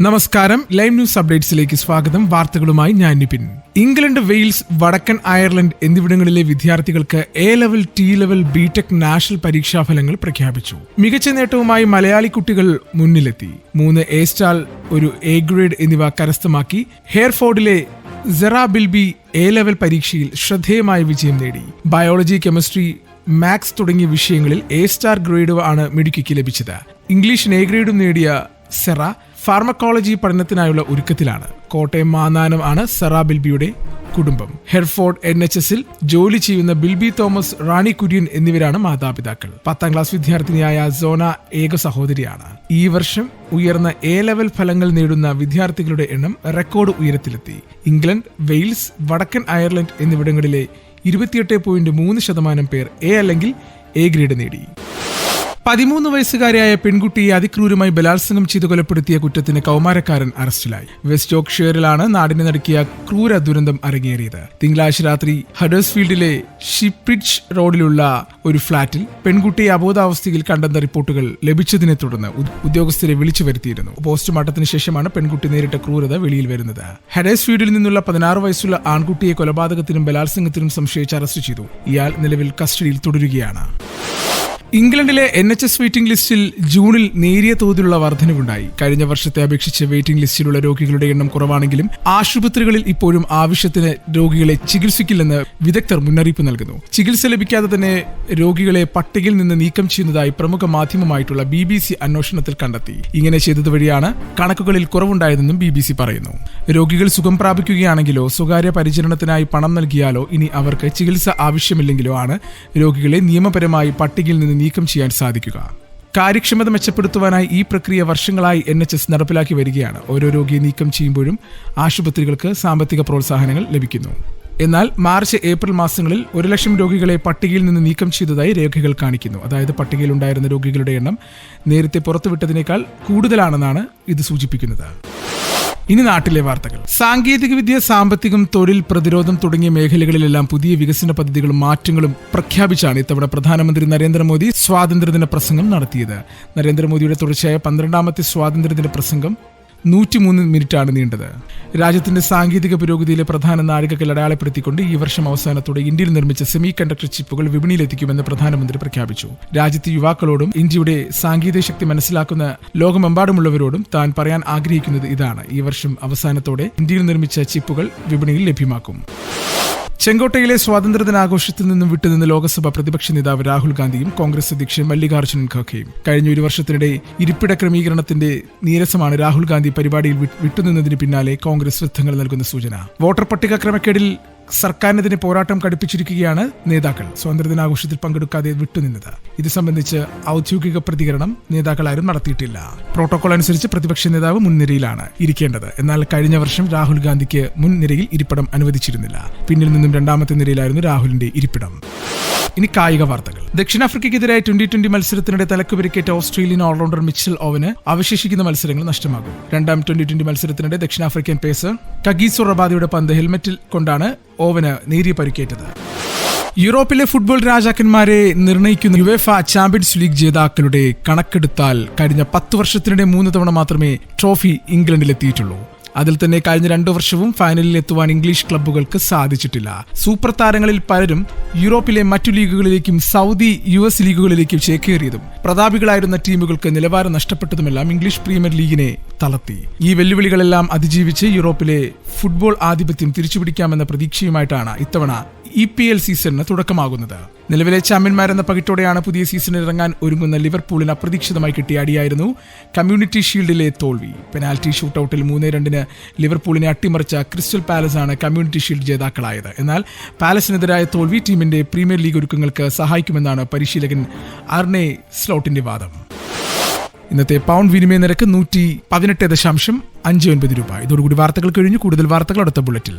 നമസ്കാരം. Live news അപ്ഡേറ്റ്സിലേക്ക് സ്വാഗതം. വാർത്തകളുമായി ഞാൻ നിപിൻ. ഇംഗ്ലണ്ട് വെയിൽസ് വടക്കൻ അയർലൻഡ് എന്നിവിടങ്ങളിലെ വിദ്യാർത്ഥികൾക്ക് A level T level BTEC National പരീക്ഷാഫലങ്ങൾ പ്രഖ്യാപിച്ചു. മികച്ച നേട്ടവുമായി മലയാളി കുട്ടികൾ മുന്നിലെത്തി. മൂന്ന് എ സ്റ്റാൾ ഒരു എ ഗ്രേഡ് എന്നിവ കരസ്ഥമാക്കി ഹെയർഫോർഡിലെ സെറാ ബിൽബി എ ലെവൽ പരീക്ഷയിൽ ശ്രദ്ധേയമായ വിജയം നേടി. ബയോളജി കെമിസ്ട്രി മാത്സ് തുടങ്ങിയ വിഷയങ്ങളിൽ എ സ്റ്റാർ ഗ്രേഡ് ആണ് മിടുക്കിക്ക് ലഭിച്ചത്. ഇംഗ്ലീഷിന് എ ഗ്രേഡും നേടിയ സെറ ഫാർമക്കോളജി പഠനത്തിനായുള്ള ഒരുക്കത്തിലാണ്. കോട്ടയം മാന്നാനം ആണ് സെറ ബിൽബിയുടെ കുടുംബം. ഹെർഫോർഡ് എൻ എച്ച് എസിൽ ജോലി ചെയ്യുന്ന ബിൽബി തോമസ് റാണി കുര്യൻ എന്നിവരാണ് മാതാപിതാക്കൾ. പത്താം ക്ലാസ് വിദ്യാർത്ഥിനിയായ സോന ഏക സഹോദരിയാണ്. ഈ വർഷം ഉയർന്ന എ ലെവൽ ഫലങ്ങൾ നേടുന്ന വിദ്യാർത്ഥികളുടെ എണ്ണം റെക്കോർഡ് ഉയരത്തിലെത്തി. ഇംഗ്ലണ്ട് വെയിൽസ് വടക്കൻ അയർലൻഡ് എന്നിവിടങ്ങളിലെ ഇരുപത്തിയെട്ട് പോയിന്റ് മൂന്ന് ശതമാനം പേർ എ അല്ലെങ്കിൽ എ ഗ്രേഡ് നേടി. പതിമൂന്ന് വയസ്സുകാരിയായ പെൺകുട്ടിയെ അതിക്രൂരമായി ബലാത്സംഗം ചെയ്തു കൊലപ്പെടുത്തിയ കുറ്റത്തിന് കൗമാരക്കാരൻ അറസ്റ്റിലായി. വെസ്റ്റ് ജോക്ഷിയറിലാണ് നാടിനെ നടക്കിയ ക്രൂര ദുരന്തം അരങ്ങേറിയത്. തിങ്കളാഴ്ച രാത്രി ഹഡേഴ്സ്ഫീൽഡിലെ ഷിപ്രിഡ്ജ് റോഡിലുള്ള ഒരു ഫ്ളാറ്റിൽ പെൺകുട്ടിയെ അബോധാവസ്ഥയിൽ കണ്ടെന്ന റിപ്പോർട്ടുകൾ ലഭിച്ചതിനെ തുടർന്ന് ഉദ്യോഗസ്ഥരെ വിളിച്ചു വരുത്തിയിരുന്നു പോസ്റ്റ്മോർട്ടത്തിന് ശേഷമാണ് പെൺകുട്ടി നേരിട്ട ക്രൂരത വെളിയിൽ വരുന്നത്. ഹഡേഴ്സ്ഫീൽഡിൽ നിന്നുള്ള പതിനാറ് വയസ്സുള്ള ആൺകുട്ടിയെ കൊലപാതകത്തിനും ബലാത്സംഗത്തിനും സംശയിച്ച് അറസ്റ്റ് ചെയ്തു. ഇയാൾ നിലവിൽ കസ്റ്റഡിയിൽ തുടരുകയാണ്. ഇംഗ്ലണ്ടിലെ എൻ എച്ച് എസ് വെയിറ്റിംഗ് ലിസ്റ്റിൽ ജൂണിൽ നേരിയ തോതിലുള്ള വർധനവുണ്ടായി. കഴിഞ്ഞ വർഷത്തെ അപേക്ഷിച്ച് വെയിറ്റിംഗ് ലിസ്റ്റിലുള്ള രോഗികളുടെ എണ്ണം കുറവാണെങ്കിലും ആശുപത്രികളിൽ ഇപ്പോഴും ആവശ്യത്തിന് രോഗികളെ ചികിത്സിക്കില്ലെന്ന് വിദഗ്ധർ മുന്നറിയിപ്പ് നൽകുന്നു. ചികിത്സ ലഭിക്കാതെ തന്നെ രോഗികളെ പട്ടികയിൽ നിന്ന് നീക്കം ചെയ്യുന്നതായി പ്രമുഖ മാധ്യമമായിട്ടുള്ള ബി ബി സി അന്വേഷണത്തിൽ കണ്ടെത്തി. ഇങ്ങനെ ചെയ്തത് വഴിയാണ് കണക്കുകളിൽ കുറവുണ്ടായതെന്നും ബി ബി സി പറയുന്നു. രോഗികൾ സുഖം പ്രാപിക്കുകയാണെങ്കിലോ സ്വകാര്യ പരിചരണത്തിനായി പണം നൽകിയാലോ ഇനി അവർക്ക് ചികിത്സ ആവശ്യമില്ലെങ്കിലോ ആണ് രോഗികളെ നിയമപരമായി പട്ടികയിൽ നിന്ന് നീക്കം ചെയ്യാൻ സാധിക്കുക. കാര്യക്ഷമത മെച്ചപ്പെടുത്തുവാനായി ഈ പ്രക്രിയ വർഷങ്ങളായി എൻ എച്ച് എസ് നടപ്പിലാക്കി വരികയാണ്. ഓരോ രോഗിയെ നീക്കം ചെയ്യുമ്പോഴും ആശുപത്രികൾക്ക് സാമ്പത്തിക പ്രോത്സാഹനങ്ങൾ ലഭിക്കുന്നു. എന്നാൽ മാർച്ച് ഏപ്രിൽ മാസങ്ങളിൽ ഒരു ലക്ഷം രോഗികളെ പട്ടികയിൽ നിന്ന് നീക്കം ചെയ്തതായി രേഖകൾ കാണിക്കുന്നു. അതായത് പട്ടികയിൽ ഉണ്ടായിരുന്ന രോഗികളുടെ എണ്ണം നേരത്തെ പുറത്തുവിട്ടതിനേക്കാൾ കൂടുതലാണെന്നാണ് ഇത് സൂചിപ്പിക്കുന്നത്. ഇനി നാട്ടിലെ വാർത്തകൾ. സാങ്കേതികവിദ്യ സാമ്പത്തികം തൊഴിൽ പ്രതിരോധം തുടങ്ങിയ മേഖലകളിലെല്ലാം പുതിയ വികസന പദ്ധതികളും മാറ്റങ്ങളും പ്രഖ്യാപിച്ചാണ് ഇത്തവണ പ്രധാനമന്ത്രി നരേന്ദ്രമോദി സ്വാതന്ത്ര്യദിന പ്രസംഗം നടത്തിയത്. നരേന്ദ്രമോദിയുടെ തുടർച്ചയായ പന്ത്രണ്ടാമത്തെ സ്വാതന്ത്ര്യദിന പ്രസംഗം നൂറ്റിമൂന്ന് മിനിറ്റാണ് നീണ്ടത്. രാജ്യത്തിന്റെ സാങ്കേതിക പുരോഗതിയിലെ പ്രധാന നാഴികകൾ അടയാളപ്പെടുത്തിക്കൊണ്ട് ഈ വർഷം അവസാനത്തോടെ ഇന്ത്യയിൽ നിർമ്മിച്ച സെമി കണ്ടക്ടർ ചിപ്പുകൾ വിപണിയിലെത്തിക്കുമെന്ന് പ്രധാനമന്ത്രി പ്രഖ്യാപിച്ചു. രാജ്യത്തെ യുവാക്കളോടും ഇന്ത്യയുടെ സാങ്കേതിക ശക്തി മനസ്സിലാക്കുന്ന ലോകമെമ്പാടുമുള്ളവരോടും താൻ പറയാൻ ആഗ്രഹിക്കുന്നത് ഇതാണ്. ഈ വർഷം അവസാനത്തോടെ ഇന്ത്യയിൽ നിർമ്മിച്ച ചിപ്പുകൾ വിപണിയിൽ ലഭ്യമാക്കും. ചെങ്കോട്ടയിലെ സ്വാതന്ത്ര്യദിനാഘോഷത്തിൽ നിന്നും വിട്ടുനിന്ന് ലോക്സഭ പ്രതിപക്ഷ നേതാവ് രാഹുൽ ഗാന്ധിയും കോൺഗ്രസ് അധ്യക്ഷൻ മല്ലികാർജുൻ ഖർഗെയും കഴിഞ്ഞ ഒരു വർഷത്തിനിടെ ഇരിപ്പിട ക്രമീകരണത്തിന്റെ നീരസമാണ് രാഹുൽ ഗാന്ധി പരിപാടിയിൽ വിട്ടുനിന്നതിന് പിന്നാലെ കോൺഗ്രസ് വൃത്തങ്ങൾ നൽകുന്ന സൂചന. വോട്ടർ പട്ടിക ക്രമക്കേടിൽ സർക്കാരിനെതിരെ പോരാട്ടം കടുപ്പിച്ചിരിക്കുകയാണ് നേതാക്കൾ. സ്വാതന്ത്ര്യദിനാഘോഷത്തിൽ പങ്കെടുക്കാതെ വിട്ടുനിന്നത്. ഇത് സംബന്ധിച്ച് ഔദ്യോഗിക പ്രതികരണം നേതാക്കളാരും നടത്തിയിട്ടില്ല. പ്രോട്ടോകോൾ അനുസരിച്ച് പ്രതിപക്ഷ നേതാവ് മുൻനിരയിലാണ് ഇരിക്കേണ്ടത്. എന്നാൽ കഴിഞ്ഞ വർഷം രാഹുൽ ഗാന്ധിക്ക് മുൻനിരയിൽ ഇരിപ്പിടം അനുവദിച്ചിരുന്നില്ല. പിന്നിൽ നിന്നും രണ്ടാമത്തെ നിരയിലായിരുന്നു രാഹുലിന്റെ ഇരിപ്പിടം. ഇനി കായിക വാർത്തകൾ. ദക്ഷിണാഫ്രിക്കയ്ക്കെതിരായ ട്വന്റി ട്വന്റി മത്സരത്തിനിടെ തലക്ക് പരിക്കേറ്റ ഓസ്ട്രേലിയൻ ഓൾറൗണ്ടർ മിച്ചൽ ഓവന് അവശേഷിക്കുന്ന മത്സരങ്ങൾ നഷ്ടമാകും. രണ്ടാം ട്വന്റി ട്വന്റി മത്സരത്തിനിടെ ദക്ഷിണാഫ്രിക്കൻ പേസർ കഗീസോ റബാദയുടെ പന്ത് ഹെൽമെറ്റിൽ കൊണ്ടാണ് ഓവന് നേരിയ പരിക്കേറ്റത്. യൂറോപ്പിലെ ഫുട്ബോൾ രാജാക്കന്മാരെ നിർണയിക്കുന്ന യുവേഫ ചാമ്പ്യൻസ് ലീഗ് ജേതാക്കളുടെ കണക്കെടുത്താൽ കഴിഞ്ഞ പത്ത് വർഷത്തിനിടെ മൂന്ന് തവണ മാത്രമേ ട്രോഫി ഇംഗ്ലണ്ടിലെത്തിയിട്ടുള്ളൂ. അതിൽ തന്നെ കഴിഞ്ഞ രണ്ടു വർഷവും ഫൈനലിൽ എത്തുവാൻ ഇംഗ്ലീഷ് ക്ലബ്ബുകൾക്ക് സാധിച്ചിട്ടില്ല. സൂപ്പർ താരങ്ങളിൽ പലരും യൂറോപ്പിലെ മറ്റു ലീഗുകളിലേക്കും സൗദി യു എസ് ലീഗുകളിലേക്കും ചേക്കേറിയതും പ്രതാപികളായിരുന്ന ടീമുകൾക്ക് നിലവാരം നഷ്ടപ്പെട്ടതുമെല്ലാം ഇംഗ്ലീഷ് പ്രീമിയർ ലീഗിനെ തളർത്തി. ഈ വെല്ലുവിളികളെല്ലാം അതിജീവിച്ച് യൂറോപ്പിലെ ഫുട്ബോൾ ആധിപത്യം തിരിച്ചുപിടിക്കാമെന്ന പ്രതീക്ഷയുമായിട്ടാണ് ഇത്തവണ ഇ പി എൽ സീസണിന് തുടക്കമാകുന്നത്. നിലവിലെ ചാമ്പ്യന്മാരെന്ന പകിട്ടോടെയാണ് പുതിയ സീസണിൽ ഇറങ്ങാൻ ഒരുങ്ങുന്ന ലിവർപൂളിന് അപ്രതീക്ഷിതമായി കിട്ടിയ അടിയായിരുന്നു കമ്മ്യൂണിറ്റി ഷീൽഡിലെ തോൽവി. പെനാൽറ്റി ഷൂട്ടൌട്ടിൽ മൂന്ന് രണ്ടിന് ലിവർപൂളിനെ അട്ടിമറിച്ച ക്രിസ്റ്റൽ പാലസ് ആണ് കമ്മ്യൂണിറ്റി ഷീൽഡ് ജേതാക്കളായത്. എന്നാൽ പാലസിനെതിരായ തോൽവി ടീമിന്റെ പ്രീമിയർ ലീഗ് ഒരുക്കങ്ങൾക്ക് സഹായിക്കുമെന്നാണ് പരിശീലകൻ അർണെ സ്ലോട്ടിന്റെ വാദം. ഇന്നത്തെ പൗണ്ട് വിനിമയ നിരക്ക് നൂറ്റി പതിനെട്ട് ദശാംശം അഞ്ച് ഒൻപത് രൂപ. ഇതോടുകൂടി വാർത്തകൾ കഴിഞ്ഞു. കൂടുതൽ വാർത്തകൾ അടുത്ത ബുള്ളറ്റിൽ